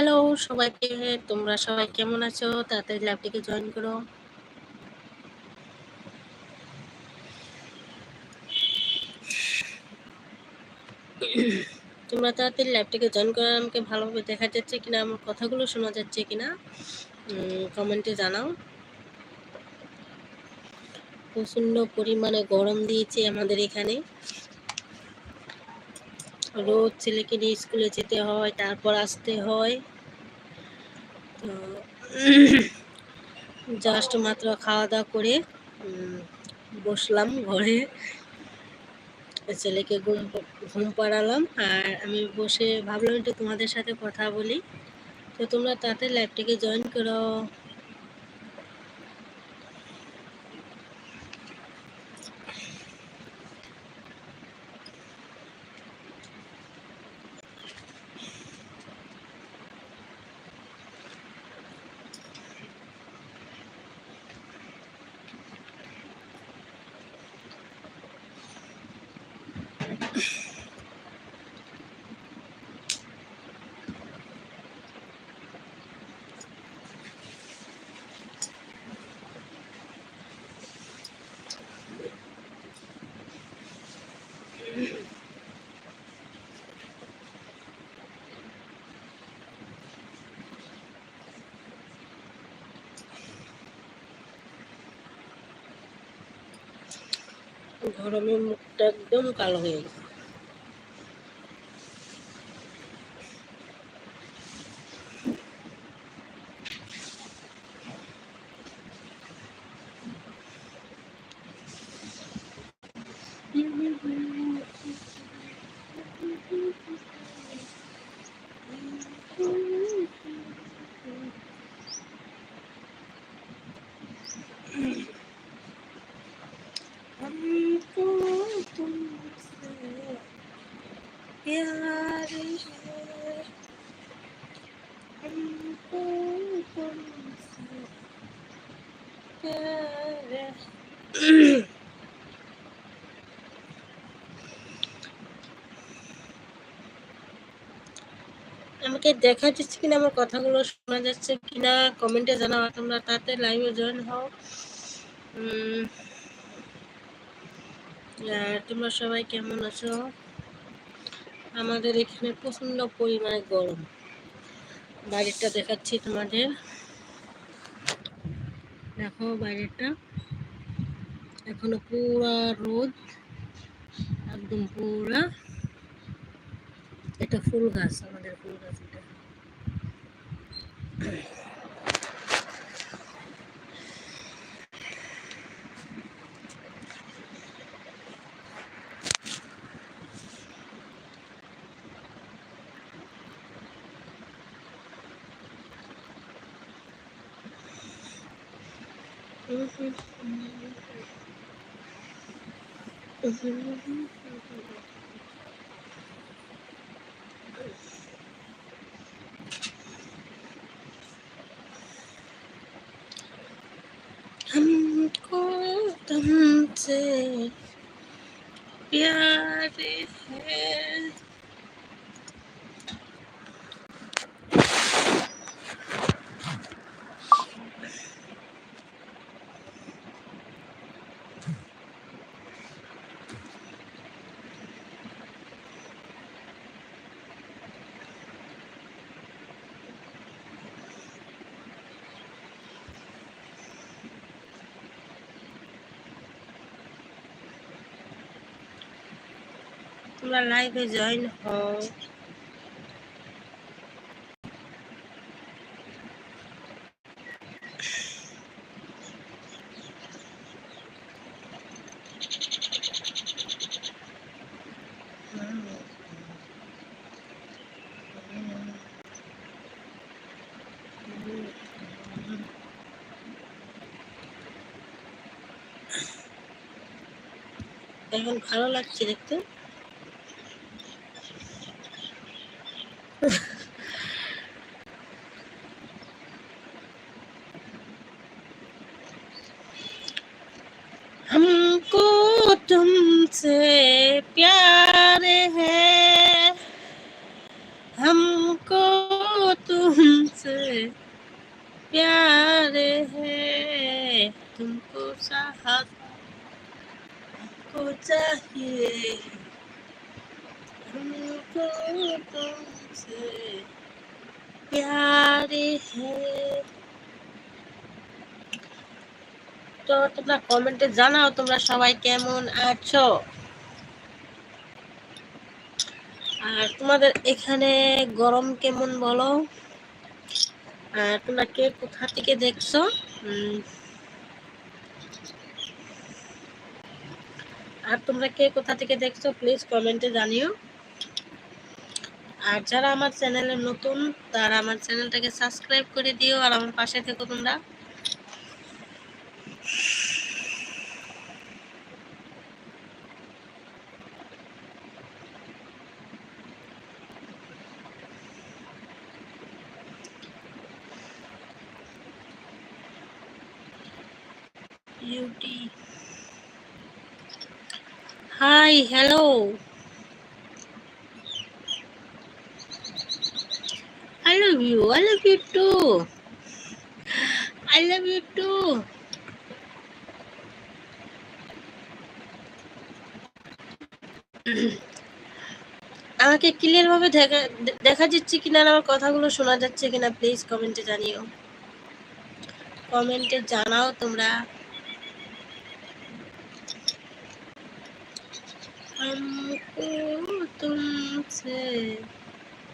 Hello সবাইকে। তোমরা সবাই কেমন আছো? তাড়াতাড়ি ল্যাবটিকে জয়েন করো। তোমরা তাড়াতাড়ি ল্যাবটিকে জয়েন করে। আমাকে ভালোভাবে দেখা যাচ্ছে কিনা, আমার কথাগুলো শোনা যাচ্ছে কিনা কমেন্টে জানাও। প্রচণ্ড পরিমাণে গরম দিয়েছে আমাদের এখানে। রোজ ছেলেকে নিয়ে স্কুলে যেতে হয়, তারপর আসতে হয়। তো জাস্ট মাত্র খাওয়া দাওয়া করে বসলাম ঘরে। ছেলেকে ঘুম ঘুম পাড়ালাম আর আমি বসে ভাবলাম একটু তোমাদের সাথে কথা বলি। তো তোমরা তাতে ল্যাবটিকে জয়েন করো। গরমে মুখটা একদম কালো হয়ে গেছে। আমাকে দেখা যাচ্ছে কিনা, আমার কথাগুলো শোনা যাচ্ছে কিনা কমেন্টে জানাও, তোমরা তাতে লাইভে জয়েন হও। তোমরা সবাই কেমন আছো? আমাদের এখানে প্রচণ্ড পরিমাণে গরম। বাইরেটা দেখাচ্ছি তোমাদের। দেখো বাইরেটা এখনও পুরা রোদ, একদম পুরা। এটা ফুল গাছ, আমাদের ফুল গাছ এটা। हमको तुमसे प्यार है তোমরা লাইভে জয়েন হও এখন ভালো লাগছে দেখতে? तुमको साहब को चाहिए हमको तुमसे प्यार है তো তোমরা কমেন্টে জানাও তোমরা সবাই কেমন আছো আর তোমাদের এখানে গরম কেমন বলো? আর তোমরা কে কোথা থেকে দেখছ? আর তোমরা কে কোথা থেকে দেখছ প্লিজ কমেন্টে জানিও। আর যারা আমার চ্যানেলে নতুন, তারা আমার চ্যানেলটাকে সাবস্ক্রাইব করে দিও আর আমার পাশে থেকো তোমরা। Hi, hello. I love you, I love you too. I love you too. আমাকে ক্লিয়ার ভাবে দেখা দেখা যাচ্ছে কিনা আমার কথাগুলো শোনা যাচ্ছে কিনা প্লিজ কমেন্টে জানিও। কমেন্টে জানাও তোমরা। हमको तुमसे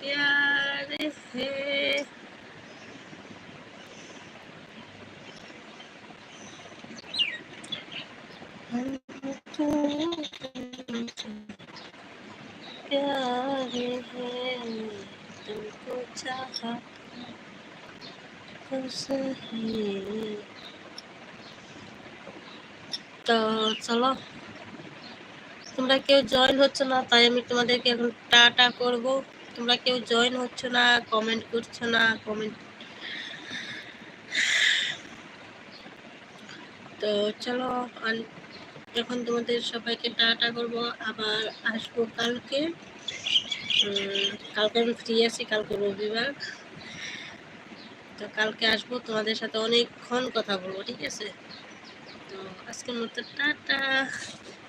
प्यार है हमको प्यार है तुमको चाहा तो चलो তোমরা কেউ জয়েন হচ্ছে না, তাই আমি তোমাদেরকে এখন টাটা করব। তোমরা কেউ জয়েন হচ্ছে না কমেন্ট করছ না কমেন্ট তো চলো এখন তোমাদের সবাইকে টাটা করব, আবার আসব কালকে। কালকে আমি ফ্রি আছি, কালকে রবিবার। তো কালকে আসব, তোমাদের সাথে অনেকক্ষণ কথা বলব, ঠিক আছে? তো আজকের মতো টাটা।